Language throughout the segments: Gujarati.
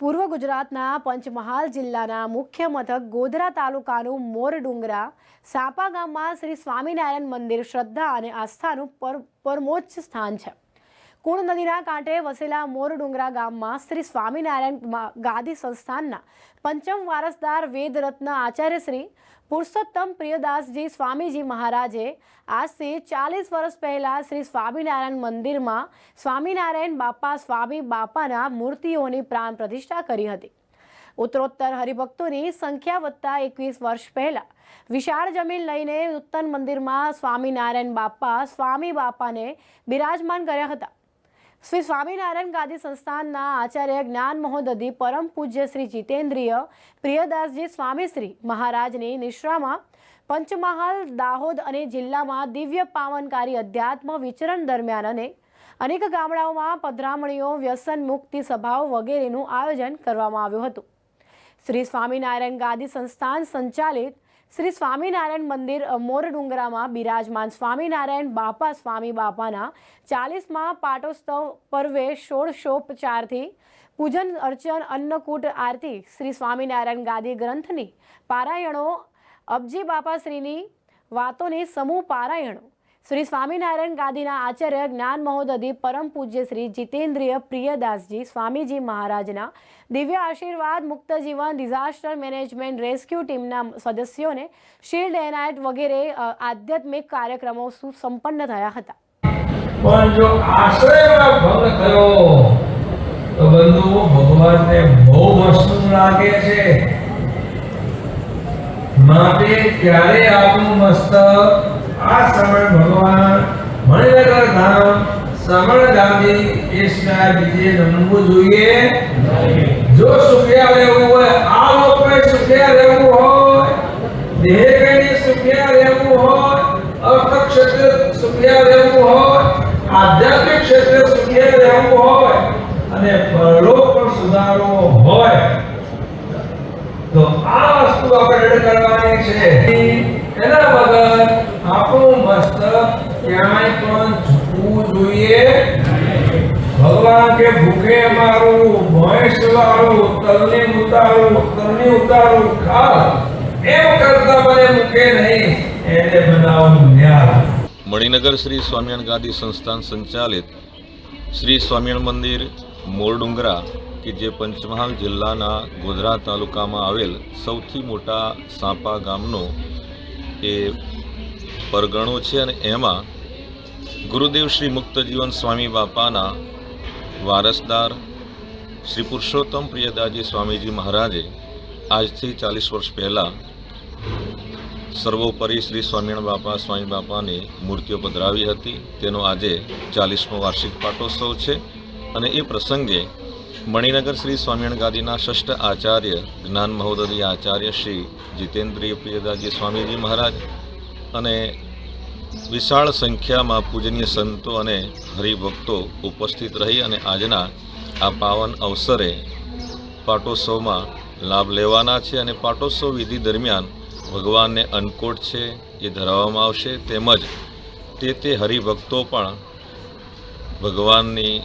પૂર્વ ગુજરાતના પંચમહાલ જિલ્લાના મુખ્ય મથક ગોધરા તાલુકાનું મોરડુંગરા સાપા ગામમાં શ્રી સ્વામિનારાયણ મંદિર શ્રદ્ધા અને આસ્થાનું પર, પરમોચ્ચ સ્થાન છે. કુણ નદીના કાંઠે વસેલા મોરડુંગરા ગામમાં શ્રી સ્વામિનારાયણ ગાદી સંસ્થાનના પંચમ વારસદાર વેદરત્ન આચાર્ય શ્રી પુરુષોત્તમ પ્રિયદાસજી સ્વામીજી મહારાજે આજથી ચાલીસ વર્ષ પહેલાં શ્રી સ્વામિનારાયણ મંદિરમાં સ્વામિનારાયણ બાપા સ્વામી બાપાના મૂર્તિઓની પ્રાણ પ્રતિષ્ઠા કરી હતી. ઉત્તરોત્તર હરિભક્તોની સંખ્યા વધતા એકવીસ વર્ષ પહેલા વિશાળ જમીન લઈને નૂતન મંદિરમાં સ્વામિનારાયણ બાપા સ્વામી બાપાને બિરાજમાન કર્યા હતા. શ્રી સ્વામિનારાયણ ગાદી સંસ્થાનના આચાર્ય જ્ઞાન મહોદધી પરમ પૂજ્ય શ્રી જીતેન્દ્રિય, પ્રિયદાસજી સ્વામીશ્રી મહારાજની નિશ્રામાં પંચમહાલ, દાહોદ અને જિલ્લામાં દિવ્ય પાવનકારી અધ્યાત્મ વિચરણ દરમિયાન અને અનેક ગામડાઓમાં પધરામણીઓ, વ્યસન મુક્તિ સભાઓ વગેરેનું આયોજન કરવામાં આવ્યું હતું. શ્રી સ્વામિનારાયણ ગાદી સંસ્થાન સંચાલિત શ્રી સ્વામિનારાયણ મંદિર મોરડુંગરામાં બિરાજમાન સ્વામિનારાયણ બાપા, સ્વામી બાપાના ચાલીસમાં પાટોત્સવ પર્વે ષોડશોપચારથી પૂજન, અર્ચન, અન્નકૂટ આરતી શ્રી સ્વામિનારાયણ ગાદી ગ્રંથની પારાયણો અબજી બાપાશ્રીની વાતોની સમૂહ પારાયણો શ્રી સ્વામિનારાયણ ગાદીના આચાર્ય જ્ઞાન મહોદધિ પરમ પૂજ્ય શ્રી જીતેન્દ્રિય પ્રિયદાસજી સ્વામીજી મહારાજના દિવ્ય આશીર્વાદ મુક્ત જીવન ડિઝાસ્ટર મેનેજમેન્ટ રેસ્ક્યુ ટીમના સદસ્યોને શિલ્ડ એનાયટ વગેરે આધ્યાત્મિક કાર્યક્રમો સુસંપન્ન થયા હતા. પણ જો થયો, તો બંધુ ભગવાનને બહુ મસ્ત લાગે છે. માટે ત્યારે આપણું મસ્તક આ સમય ભગવાન મણિનગર ધામ સમણ ગાંધી એ બીજે નમવું જોઈએ? જો સુખ્યા રહેવું હોય આ લોકોએ સુખ્યા રહેવું હોય. દેહ સુખ્યા રહેવું હોય. અર્થ સુખ્યા રહેવું હોય. આધ્યાત્મિક ક્ષેત્રે સુખ્યા રહેવું હોય. અને પરલોક પણ સુધારવો હોય. તો આ વસ્તુ આપણે કરવાની છે. એના વગર ક્યાંય પણ ઝૂકવું જોઈએ. ભગવાન કે ભૂખે મારું ભેંસ વાળું, તલને ઉતારું તલને ઉતારું ખા એમ કરતા મને મૂકે નહીં. એને બનાવું ન્યાય. મણિનગર શ્રી સ્વામિયાણ ગાદી સંસ્થાન સંચાલિત શ્રી સ્વામિયાણ મંદિર મોરડુંગરા કે જે પંચમહાલ જિલ્લાના ગોધરા તાલુકામાં આવેલ સૌથી મોટા સાપા ગામનો એ પરગણો છે અને એમાં ગુરુદેવ શ્રી મુક્તજીવન સ્વામી બાપાના વારસદાર શ્રી પુરુષોત્તમ પ્રિયદાજી સ્વામીજી મહારાજે આજથી ચાલીસ વર્ષ પહેલાં સર્વોપરી શ્રી સ્વામિનારાયણ બાપા, સ્વામી બાપાની મૂર્તિઓ પધરાવી હતી. તેનો આજે ચાલીસમો વાર્ષિક પાટોત્સવ છે અને એ પ્રસંગે મણિનગર શ્રી સ્વામિનારાયણ ગાદીના ષષ્ઠ આચાર્ય, જ્ઞાન મહોદય આચાર્ય શ્રી જીતેન્દ્રિય પ્રિયદાજી સ્વામીજી મહારાજ અને વિશાળ સંખ્યામાં પૂજનીય સંતો અને હરિભક્તો ઉપસ્થિત રહી અને આજના આ પાવન અવસરે પાટોત્સવમાં લાભ લેવાના છે અને પાટોત્સવ વિધિ દરમિયાન ભગવાનને અન્નકોટ છે એ ધરાવવામાં આવશે. તેમજ તે તે હરિભક્તો પણ ભગવાનની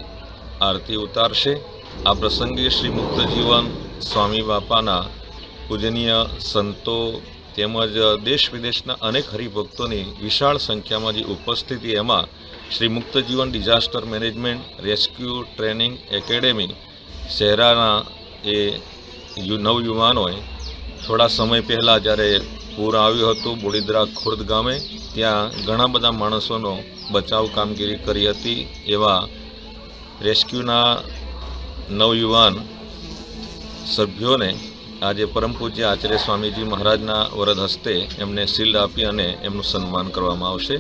આરતી ઉતારશે. આ પ્રસંગે શ્રી મુક્ત જીવન સ્વામી બાપાના પૂજનીય સંતો તેમજ દેશ વિદેશના અનેક હરિભક્તોની વિશાળ સંખ્યામાં જે ઉપસ્થિતિ એમાં Shri Mukt Jeevan disaster management, rescue training academy, શહેરાના એ નવયુવાનોએ થોડા સમય પહેલાં જ્યારે પૂર આવ્યું હતું બોડીદરા ખુર્દ ગામે, ત્યાં ઘણા બધા માણસોનો બચાવ કામગીરી કરી હતી એવા રેસ્ક્યુના નવયુવાન સભ્યોને આજે પરમ પૂજ્ય આચાર્ય સ્વામીજી મહારાજના વરદ હસ્તે એમને શિલ્ડ આપી અને એમનું સન્માન કરવામાં આવશે.